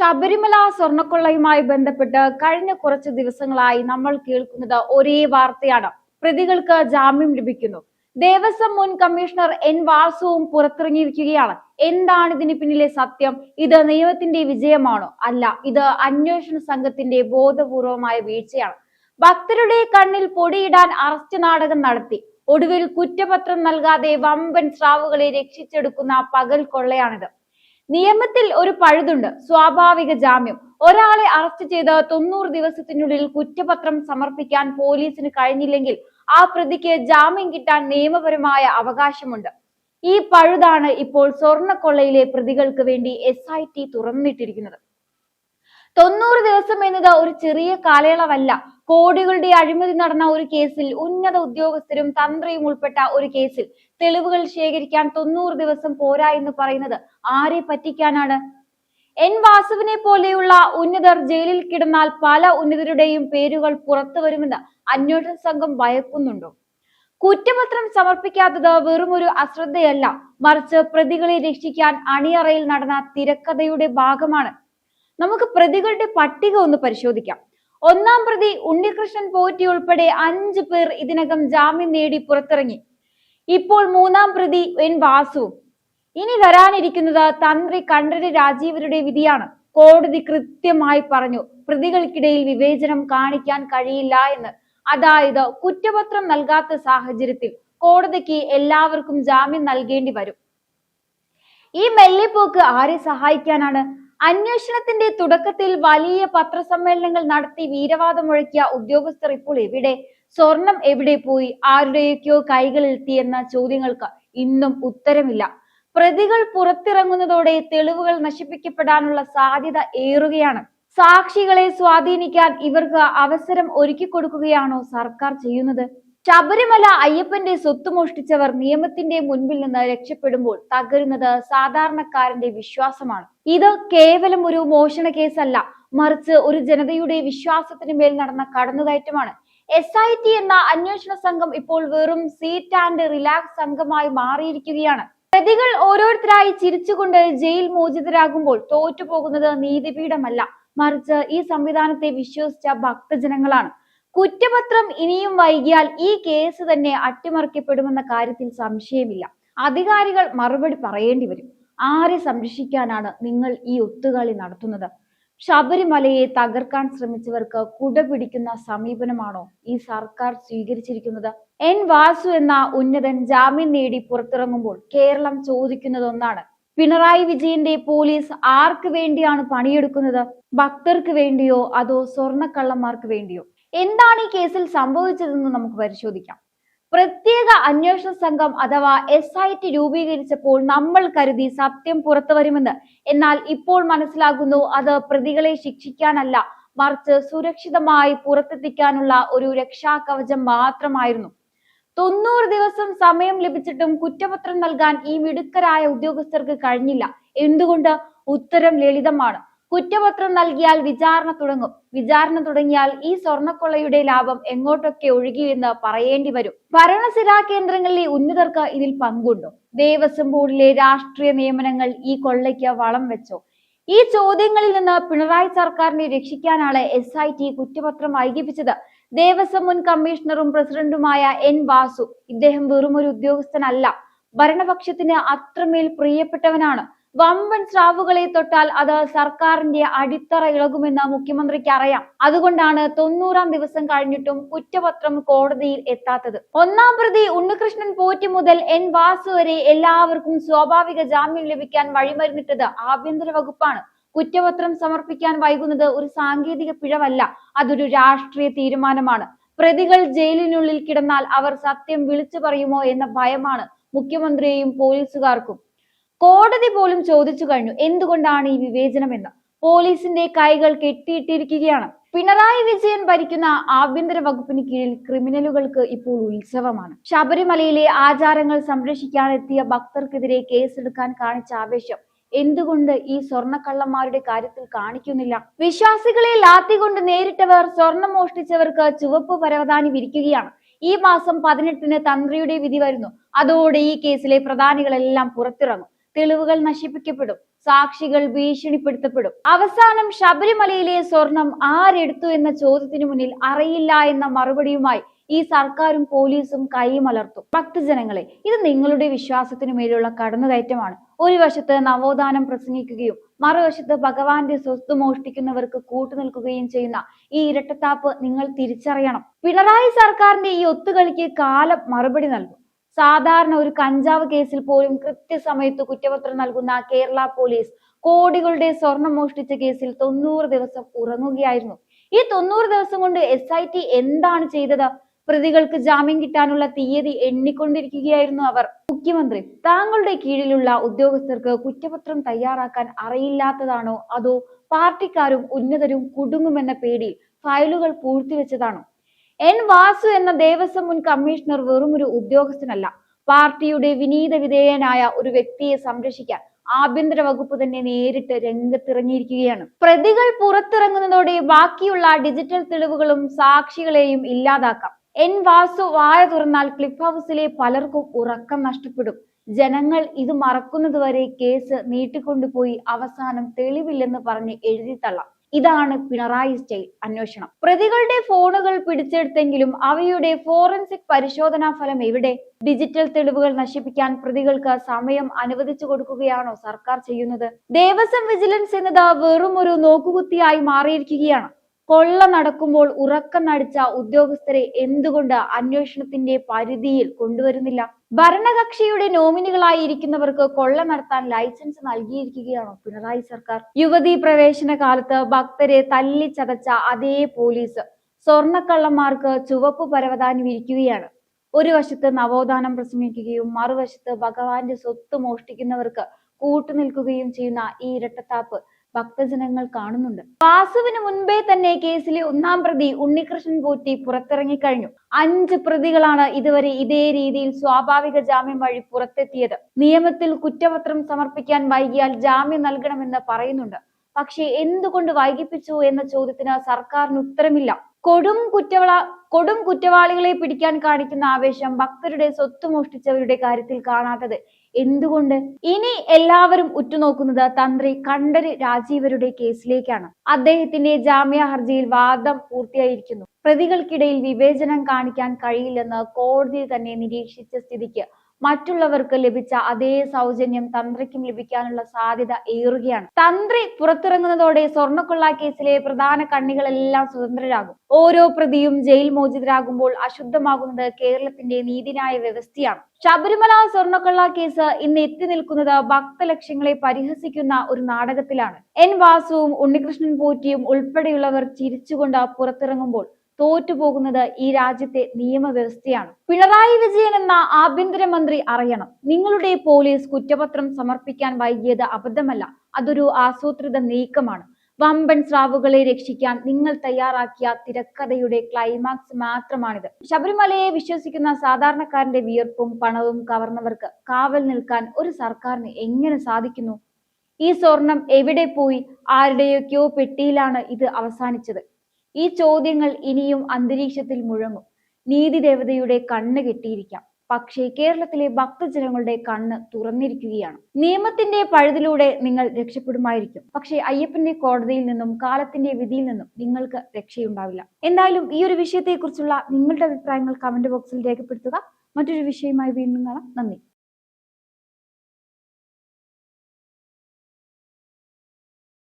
ശബരിമല സ്വർണക്കൊള്ളയുമായി ബന്ധപ്പെട്ട് കഴിഞ്ഞ കുറച്ച് ദിവസങ്ങളായി നമ്മൾ കേൾക്കുന്നത് ഒരേ വാർത്തയാണ്. പ്രതികൾക്ക് ജാമ്യം ലഭിക്കുന്നു. ദേവസ്വം മുൻ കമ്മീഷണർ എൻ വാസുവും പുറത്തിറങ്ങിയിരിക്കുകയാണ്. എന്താണ് ഇതിന് പിന്നിലെ സത്യം? ഇത് നിയമത്തിന്റെ വിജയമാണോ? അല്ല ഇത് അന്വേഷണ സംഘത്തിന്റെ ബോധപൂർവമായ വീഴ്ചയാണ്. ഭക്തരുടെ കണ്ണിൽ പൊടിയിടാൻ അറസ്റ്റ് നാടകം നടത്തി. ഒടുവിൽ കുറ്റപത്രം നൽകാതെ വമ്പൻ സ്രാവുകളെ രക്ഷിച്ചെടുക്കുന്ന പകൽ കൊള്ളയാണിത്. നിയമത്തിൽ ഒരു പഴുതുണ്ട്. സ്വാഭാവിക ജാമ്യം. ഒരാളെ അറസ്റ്റ് ചെയ്ത് തൊണ്ണൂറ് ദിവസത്തിനുള്ളിൽ കുറ്റപത്രം സമർപ്പിക്കാൻ പോലീസിന് കഴിഞ്ഞില്ലെങ്കിൽ ആ പ്രതിക്ക് ജാമ്യം കിട്ടാൻ നിയമപരമായ അവകാശമുണ്ട്. ഈ പഴുതാണ് ഇപ്പോൾ സ്വർണക്കൊള്ളയിലെ പ്രതികൾക്ക് വേണ്ടി എസ് ഐ ടി തുറന്നിട്ടിരിക്കുന്നത്. തൊണ്ണൂറ് ദിവസം എന്നത് ഒരു ചെറിയ കാലയളവല്ല. കോടികളുടെ അഴിമതി നടന്ന ഒരു കേസിൽ ഉന്നത ഉദ്യോഗസ്ഥരും തന്ത്രിയും ഉൾപ്പെട്ട ഒരു കേസിൽ തെളിവുകൾ ശേഖരിക്കാൻ തൊണ്ണൂറ് ദിവസം പോരാ എന്ന് പറയുന്നത് ആരെ പറ്റിക്കാനാണ്? എൻ വാസുവിനെ പോലെയുള്ള ഉന്നതർ ജയിലിൽ കിടന്നാൽ പല ഉന്നതരുടെയും പേരുകൾ പുറത്തു വരുമെന്ന് അന്വേഷണ സംഘം ഭയക്കുന്നുണ്ടോ? കുറ്റപത്രം സമർപ്പിക്കാത്തത് ഒരു അശ്രദ്ധയല്ല. മറിച്ച് പ്രതികളെ രക്ഷിക്കാൻ അണിയറയിൽ നടന്ന തിരക്കഥയുടെ ഭാഗമാണ്. നമുക്ക് പ്രതികളുടെ പട്ടിക ഒന്ന് പരിശോധിക്കാം. ഒന്നാം പ്രതി ഉണ്ണികൃഷ്ണൻ പോറ്റി ഉൾപ്പെടെ അഞ്ചു പേർ ഇതിനകം ജാമ്യം നേടി പുറത്തിറങ്ങി. ഇപ്പോൾ മൂന്നാം പ്രതി എൻ വാസു. ഇനി വരാനിരിക്കുന്നത് തന്ത്രി കണ്ഠര് രാജീവരുടെ വിധിയാണ്. കോടതി കൃത്യമായി പറഞ്ഞു പ്രതികൾക്കിടയിൽ വിവേചനം കാണിക്കാൻ കഴിയില്ല എന്ന്. അതായത് കുറ്റപത്രം നൽകാത്ത സാഹചര്യത്തിൽ കോടതിക്ക് എല്ലാവർക്കും ജാമ്യം നൽകേണ്ടി വരും. ഈ മെല്ലിപ്പോക്ക് ആരെ സഹായിക്കാനാണ് അന്വേഷണത്തിന്റെ തുടക്കത്തിൽ വലിയ പത്രസമ്മേളനങ്ങൾ നടത്തി വീരവാദം മുഴക്കിയ ഉദ്യോഗസ്ഥർ ഇപ്പോൾ എവിടെ? സ്വർണം എവിടെ പോയി? ആരുടെയൊക്കെയോ കൈകളിലെത്തിയെന്ന ചോദ്യങ്ങൾക്ക് ഇന്നും ഉത്തരമില്ല. പ്രതികൾ പുറത്തിറങ്ങുന്നതോടെ തെളിവുകൾ നശിപ്പിക്കപ്പെടാനുള്ള സാധ്യത ഏറുകയാണ്. സാക്ഷികളെ സ്വാധീനിക്കാൻ ഇവർക്ക് അവസരം ഒരുക്കി കൊടുക്കുകയാണോ സർക്കാർ ചെയ്യുന്നത്? ശബരിമല അയ്യപ്പന്റെ സ്വത്ത് മോഷ്ടിച്ചവർ നിയമത്തിന്റെ മുൻപിൽ നിന്ന് രക്ഷപ്പെടുമ്പോൾ തകരുന്നത് സാധാരണക്കാരന്റെ വിശ്വാസമാണ്. ഇത് കേവലം ഒരു മോഷണ കേസല്ല. മറിച്ച് ഒരു ജനതയുടെ വിശ്വാസത്തിന് മേൽ നടന്ന കടന്നുകയറ്റമാണ്. എസ് ഐ ടി എന്ന അന്വേഷണ സംഘം ഇപ്പോൾ വെറും സീറ്റ് ആൻഡ് റിലാക്സ് സംഘമായി മാറിയിരിക്കുകയാണ്. പ്രതികൾ ഓരോരുത്തരായി ചിരിച്ചുകൊണ്ട് ജയിൽ മോചിതരാകുമ്പോൾ തോറ്റുപോകുന്നത് നീതിപീഠമല്ല. മറിച്ച് ഈ സംവിധാനത്തെ വിശ്വസിച്ച ഭക്തജനങ്ങളാണ്. കുറ്റപത്രം ഇനിയും വൈകിയാൽ ഈ കേസ് തന്നെ അട്ടിമറിക്കപ്പെടുമെന്ന കാര്യത്തിൽ സംശയമില്ല. അധികാരികൾ മറുപടി പറയേണ്ടി വരും. ആരെ സംരക്ഷിക്കാനാണ് നിങ്ങൾ ഈ ഒത്തുകളി നടത്തുന്നത്? ശബരിമലയെ തകർക്കാൻ ശ്രമിച്ചവർക്ക് കുട പിടിക്കുന്ന സമീപനമാണോ ഈ സർക്കാർ സ്വീകരിച്ചിരിക്കുന്നത്? എൻ വാസു എന്ന ഉന്നതൻ ജാമ്യം നേടി പുറത്തിറങ്ങുമ്പോൾ കേരളം ചോദിക്കുന്നത് ഒന്നാണ് പിണറായി വിജയന്റെ പോലീസ് ആർക്ക് വേണ്ടിയാണ് പണിയെടുക്കുന്നത്? ഭക്തർക്ക് വേണ്ടിയോ അതോ സ്വർണക്കള്ളന്മാർക്ക് വേണ്ടിയോ? എന്താണ് ഈ കേസിൽ സംഭവിച്ചതെന്ന് നമുക്ക് പരിശോധിക്കാം. പ്രത്യേക അന്വേഷണ സംഘം അഥവാ എസ് ഐ ടി രൂപീകരിച്ചപ്പോൾ നമ്മൾ കരുതി സത്യം പുറത്തു വരുമെന്ന്. എന്നാൽ ഇപ്പോൾ മനസ്സിലാകുന്നു അത് പ്രതികളെ ശിക്ഷിക്കാനല്ല മറിച്ച് സുരക്ഷിതമായി പുറത്തെത്തിക്കാനുള്ള ഒരു രക്ഷാകവചം മാത്രമായിരുന്നു. തൊണ്ണൂറ് ദിവസം സമയം ലഭിച്ചിട്ടും കുറ്റപത്രം നൽകാൻ ഈ മിടുക്കരായ ഉദ്യോഗസ്ഥർക്ക് കഴിഞ്ഞില്ല. എന്തുകൊണ്ട്? ഉത്തരം ലളിതമാണ്. കുറ്റപത്രം നൽകിയാൽ വിചാരണ തുടങ്ങും. വിചാരണ തുടങ്ങിയാൽ ഈ സ്വർണക്കൊള്ളയുടെ ലാഭം എങ്ങോട്ടൊക്കെ ഒഴുകിയെന്ന് പറയേണ്ടി വരും. ഭരണസിരാ കേന്ദ്രങ്ങളിലെ ഉന്നതർക്ക് ഇതിൽ പങ്കുണ്ടോ. ദേവസ്വം ബോർഡിലെ രാഷ്ട്രീയ നിയമനങ്ങൾ ഈ കൊള്ളയ്ക്ക് വളം വെച്ചോ. ഈ ചോദ്യങ്ങളിൽ നിന്ന് പിണറായി സർക്കാരിനെ രക്ഷിക്കാനാണ് എസ് ഐ ടി കുറ്റപത്രം വൈകിപ്പിച്ചത്. ദേവസ്വം മുൻ കമ്മീഷണറും പ്രസിഡന്റുമായ എൻ വാസു ഇദ്ദേഹം വെറുമൊരു ഉദ്യോഗസ്ഥനല്ല. ഭരണപക്ഷത്തിന് അത്രമേൽ പ്രിയപ്പെട്ടവനാണ്. വമ്പൻ സ്രാവുകളെ തൊട്ടാൽ അത് സർക്കാരിന്റെ അടിത്തറ ഇളകുമെന്ന് മുഖ്യമന്ത്രിക്ക് അറിയാം. അതുകൊണ്ടാണ് തൊണ്ണൂറാം ദിവസം കഴിഞ്ഞിട്ടും കുറ്റപത്രം കോടതിയിൽ എത്താത്തത്. ഒന്നാം പ്രതി ഉണ്ണികൃഷ്ണൻ പോറ്റി മുതൽ എൻ വാസു വരെ എല്ലാവർക്കും സ്വാഭാവിക ജാമ്യം ലഭിക്കാൻ വഴിമരുന്നിട്ടത് ആഭ്യന്തര വകുപ്പാണ്. കുറ്റപത്രം സമർപ്പിക്കാൻ വൈകുന്നത് ഒരു സാങ്കേതിക പിഴവല്ല അതൊരു രാഷ്ട്രീയ തീരുമാനമാണ്. പ്രതികൾ ജയിലിനുള്ളിൽ കിടന്നാൽ അവർ സത്യം വിളിച്ചു പറയുമോ എന്ന ഭയമാണ് മുഖ്യമന്ത്രിയെയും പോലീസുകാർക്കും. കോടതി പോലും ചോദിച്ചു കഴിഞ്ഞു എന്തുകൊണ്ടാണ് ഈ വിവേചനം എന്ന് പോലീസിന്റെ കൈകൾ കെട്ടിയിട്ടിരിക്കുകയാണ്. പിണറായി വിജയൻ ഭരിക്കുന്ന ആഭ്യന്തര വകുപ്പിന് കീഴിൽ ക്രിമിനലുകൾക്ക് ഇപ്പോൾ ഉത്സവമാണ്. ശബരിമലയിലെ ആചാരങ്ങൾ സംരക്ഷിക്കാനെത്തിയ ഭക്തർക്കെതിരെ കേസെടുക്കാൻ കാണിച്ച ആവേശം എന്തുകൊണ്ട് ഈ സ്വർണക്കള്ളന്മാരുടെ കാര്യത്തിൽ കാണിക്കുന്നില്ല? വിശ്വാസികളെ ലാത്തി കൊണ്ട് നേരിട്ടവർ സ്വർണം മോഷ്ടിച്ചവർക്ക് ചുവപ്പ് പരവതാനി വിരിക്കുകയാണ്. ഈ മാസം പതിനെട്ടിന് തന്ത്രിയുടെ വിധി വരുന്നു. അതോടെ ഈ കേസിലെ പ്രധാനികളെല്ലാം പുറത്തിറങ്ങും. തെളിവുകൾ നശിപ്പിക്കപ്പെടും. സാക്ഷികൾ ഭീഷണിപ്പെടുത്തപ്പെടും. അവസാനം ശബരിമലയിലെ സ്വർണം ആരെടുത്തു എന്ന ചോദ്യത്തിനു മുന്നിൽ അറിയില്ല എന്ന മറുപടിയുമായി ഈ സർക്കാരും പോലീസും കൈമലർത്തും. ഭക്തജനങ്ങളെ ഇത് നിങ്ങളുടെ വിശ്വാസത്തിനു മേലുള്ള കടന്നുകയറ്റമാണ്. ഒരു വശത്ത് നവോത്ഥാനം പ്രസംഗിക്കുകയും മറുവശത്ത് ഭഗവാന്റെ സ്വത്ത് മോഷ്ടിക്കുന്നവർക്ക് കൂട്ടുനിൽക്കുകയും ചെയ്യുന്ന ഈ ഇരട്ടത്താപ്പ് നിങ്ങൾ തിരിച്ചറിയണം. പിണറായി സർക്കാരിന്റെ ഈ ഒത്തുകളിക്ക് കാലം മറുപടി നൽകും. സാധാരണ ഒരു കഞ്ചാവ് കേസിൽ പോലും കൃത്യസമയത്ത് കുറ്റപത്രം നൽകുന്ന കേരള പോലീസ് കോടികളുടെ സ്വർണം മോഷ്ടിച്ച കേസിൽ തൊണ്ണൂറ് ദിവസം ഉറങ്ങുകയായിരുന്നു. ഈ തൊണ്ണൂറ് ദിവസം കൊണ്ട് എസ് ഐ ടി എന്താണ് ചെയ്തത്? പ്രതികൾക്ക് ജാമ്യം കിട്ടാനുള്ള തീയതി എണ്ണിക്കൊണ്ടിരിക്കുകയായിരുന്നു അവർ. മുഖ്യമന്ത്രി താങ്കളുടെ കീഴിലുള്ള ഉദ്യോഗസ്ഥർക്ക് കുറ്റപത്രം തയ്യാറാക്കാൻ അറിയില്ലാത്തതാണോ? അതോ പാർട്ടിക്കാരും ഉന്നതരും കുടുങ്ങുമെന്ന പേടി ഫയലുകൾ പൂഴ്ത്തിവെച്ചതാണോ? എൻ വാസു എന്ന ദേവസ്വം മുൻ കമ്മീഷണർ വെറും ഒരു ഉദ്യോഗസ്ഥനല്ല. പാർട്ടിയുടെ വിനീത വിധേയനായ ഒരു വ്യക്തിയെ സംരക്ഷിക്കാൻ ആഭ്യന്തര വകുപ്പ് തന്നെ നേരിട്ട് രംഗത്തിറങ്ങിയിരിക്കുകയാണ്. പ്രതികൾ പുറത്തിറങ്ങുന്നതോടെ ബാക്കിയുള്ള ഡിജിറ്റൽ തെളിവുകളും സാക്ഷികളെയും ഇല്ലാതാക്കാം. എൻ വാസു വായ തുറന്നാൽ ക്ലിഫ് ഹൗസിലെ പലർക്കും ഉറക്കം നഷ്ടപ്പെടും. ജനങ്ങൾ ഇത് മറക്കുന്നതുവരെ കേസ് നീട്ടിക്കൊണ്ടുപോയി അവസാനം തെളിവില്ലെന്ന് പറഞ്ഞ് എഴുതിത്തള്ളാം. ഇതാണ് പിണറായി സ്റ്റൈൽ അന്വേഷണം. പ്രതികളുടെ ഫോണുകൾ പിടിച്ചെടുത്തെങ്കിലും അവയുടെ ഫോറൻസിക് പരിശോധനാ ഫലം എവിടെ? ഡിജിറ്റൽ തെളിവുകൾ നശിപ്പിക്കാൻ പ്രതികൾക്ക് സമയം അനുവദിച്ചു കൊടുക്കുകയാണോ സർക്കാർ ചെയ്യുന്നത്? ദേവസ്വം വിജിലൻസ് എന്നത് വെറും ഒരു നോക്കുകുത്തിയായി മാറിയിരിക്കുകയാണ്. കൊള്ള നടക്കുമ്പോൾ ഉറക്കം നടിച്ച ഉദ്യോഗസ്ഥരെ എന്തുകൊണ്ട് അന്വേഷണത്തിന്റെ പരിധിയിൽ കൊണ്ടുവരുന്നില്ല? ഭരണകക്ഷിയുടെ നോമിനികളായി ഇരിക്കുന്നവർക്ക് കൊള്ള നടത്താൻ ലൈസൻസ് നൽകിയിരിക്കുകയാണോ പിണറായി സർക്കാർ? യുവതീ പ്രവേശന കാലത്ത് ഭക്തരെ തല്ലിച്ചതച്ച അതേ പോലീസ് സ്വർണക്കള്ളന്മാർക്ക് ചുവപ്പ് പരവതാനി വിരിക്കുകയാണ്. ഒരു വശത്ത് നവോത്ഥാനം പ്രസംഗിക്കുകയും മറുവശത്ത് ഭഗവാന്റെ സ്വത്ത് മോഷ്ടിക്കുന്നവർക്ക് കൂട്ടുനിൽക്കുകയും ചെയ്യുന്ന ഈ ഇരട്ടത്താപ്പ് ഭക്തജനങ്ങൾ കാണുന്നുണ്ട്. വാസുവിന് മുൻപേ തന്നെ കേസിലെ ഒന്നാം പ്രതി ഉണ്ണികൃഷ്ണൻ പോറ്റി പുറത്തിറങ്ങിക്കഴിഞ്ഞു അഞ്ച് പ്രതികളാണ് ഇതുവരെ ഇതേ രീതിയിൽ സ്വാഭാവിക ജാമ്യം വഴി പുറത്തെത്തിയത്. നിയമത്തിൽ കുറ്റപത്രം സമർപ്പിക്കാൻ വൈകിയാൽ ജാമ്യം നൽകണമെന്ന് പറയുന്നുണ്ട്. പക്ഷേ എന്തുകൊണ്ട് വൈകിപ്പിച്ചു എന്ന ചോദ്യത്തിന് സർക്കാരിന് ഉത്തരമില്ല. കൊടും കുറ്റവാള കൊടും കുറ്റവാളികളെ പിടിക്കാൻ കാണിക്കുന്ന ആവേശം ഭക്തരുടെ സ്വത്ത് മോഷ്ടിച്ചവരുടെ കാര്യത്തിൽ കാണാത്തത് എന്തുകൊണ്ട്? ഇനി എല്ലാവരും ഉറ്റുനോക്കുന്നത് തന്ത്രി കണ്ഠര് രാജീവരുടെ കേസിലേക്കാണ്. അദ്ദേഹത്തിന്റെ ജാമ്യ ഹർജിയിൽ വാദം പൂർത്തിയായിരിക്കുന്നു. പ്രതികൾക്കിടയിൽ വിവേചനം കാണിക്കാൻ കഴിയില്ലെന്ന് കോടതി തന്നെ നിരീക്ഷിച്ച സ്ഥിതിക്ക് മറ്റുള്ളവർക്ക് ലഭിച്ച അതേ സൗജന്യം തന്ത്രിക്കും ലഭിക്കാനുള്ള സാധ്യത ഏറുകയാണ്. തന്ത്രി പുറത്തിറങ്ങുന്നതോടെ സ്വർണക്കൊള്ള കേസിലെ പ്രധാന കണ്ണികളെല്ലാം സ്വതന്ത്രരാകും. ഓരോ പ്രതിയും ജയിൽ മോചിതരാകുമ്പോൾ അശുദ്ധമാകുന്നത് കേരളത്തിന്റെ നീതിന്യായ വ്യവസ്ഥയാണ്. ശബരിമല സ്വർണക്കൊള്ള കേസ് ഇന്ന് എത്തി നിൽക്കുന്നത് ഭക്തലക്ഷ്യങ്ങളെ പരിഹസിക്കുന്ന ഒരു നാടകത്തിലാണ്. എൻ വാസുവും ഉണ്ണികൃഷ്ണൻ പോറ്റിയും ഉൾപ്പെടെയുള്ളവർ ചിരിച്ചുകൊണ്ട് പുറത്തിറങ്ങുമ്പോൾ തോറ്റുപോകുന്നത് ഈ രാജ്യത്തെ നിയമവ്യവസ്ഥയാണ്. പിണറായി വിജയൻ എന്ന ആഭ്യന്തരമന്ത്രി അറിയണം. നിങ്ങളുടെ പോലീസ് കുറ്റപത്രം സമർപ്പിക്കാൻ വൈകിയത് അബദ്ധമല്ല അതൊരു ആസൂത്രിത നീക്കമാണ്. വമ്പൻ സ്രാവുകളെ രക്ഷിക്കാൻ നിങ്ങൾ തയ്യാറാക്കിയ തിരക്കഥയുടെ ക്ലൈമാക്സ് മാത്രമാണിത്. ശബരിമലയെ വിശ്വസിക്കുന്ന സാധാരണക്കാരന്റെ വിയർപ്പും പണവും കവർന്നവർക്ക് കാവൽ നിൽക്കാൻ ഒരു സർക്കാരിന് എങ്ങനെ സാധിക്കുന്നു? ഈ സ്വർണം എവിടെ പോയി? ആരുടെയൊക്കെയോ പെട്ടിയിലാണ് ഇത് അവസാനിച്ചത്. ഈ ചോദ്യങ്ങൾ ഇനിയും അന്തരീക്ഷത്തിൽ മുഴങ്ങും. നീതി ദേവതയുടെ കണ്ണ് കെട്ടിയിരിക്കാം. പക്ഷേ കേരളത്തിലെ ഭക്തജനങ്ങളുടെ കണ്ണ് തുറന്നിരിക്കുകയാണ്. നിയമത്തിന്റെ പഴുതിലൂടെ നിങ്ങൾ രക്ഷപ്പെടുമായിരിക്കും. പക്ഷേ അയ്യപ്പന്റെ കോടതിയിൽ നിന്നും കാലത്തിന്റെ വിധിയിൽ നിന്നും നിങ്ങൾക്ക് രക്ഷയുണ്ടാവില്ല. എന്തായാലും ഈ ഒരു വിഷയത്തെക്കുറിച്ചുള്ള നിങ്ങളുടെ അഭിപ്രായങ്ങൾ കമന്റ് ബോക്സിൽ രേഖപ്പെടുത്തുക. മറ്റൊരു വിഷയമായി വീണ്ടും കാണാം. നന്ദി.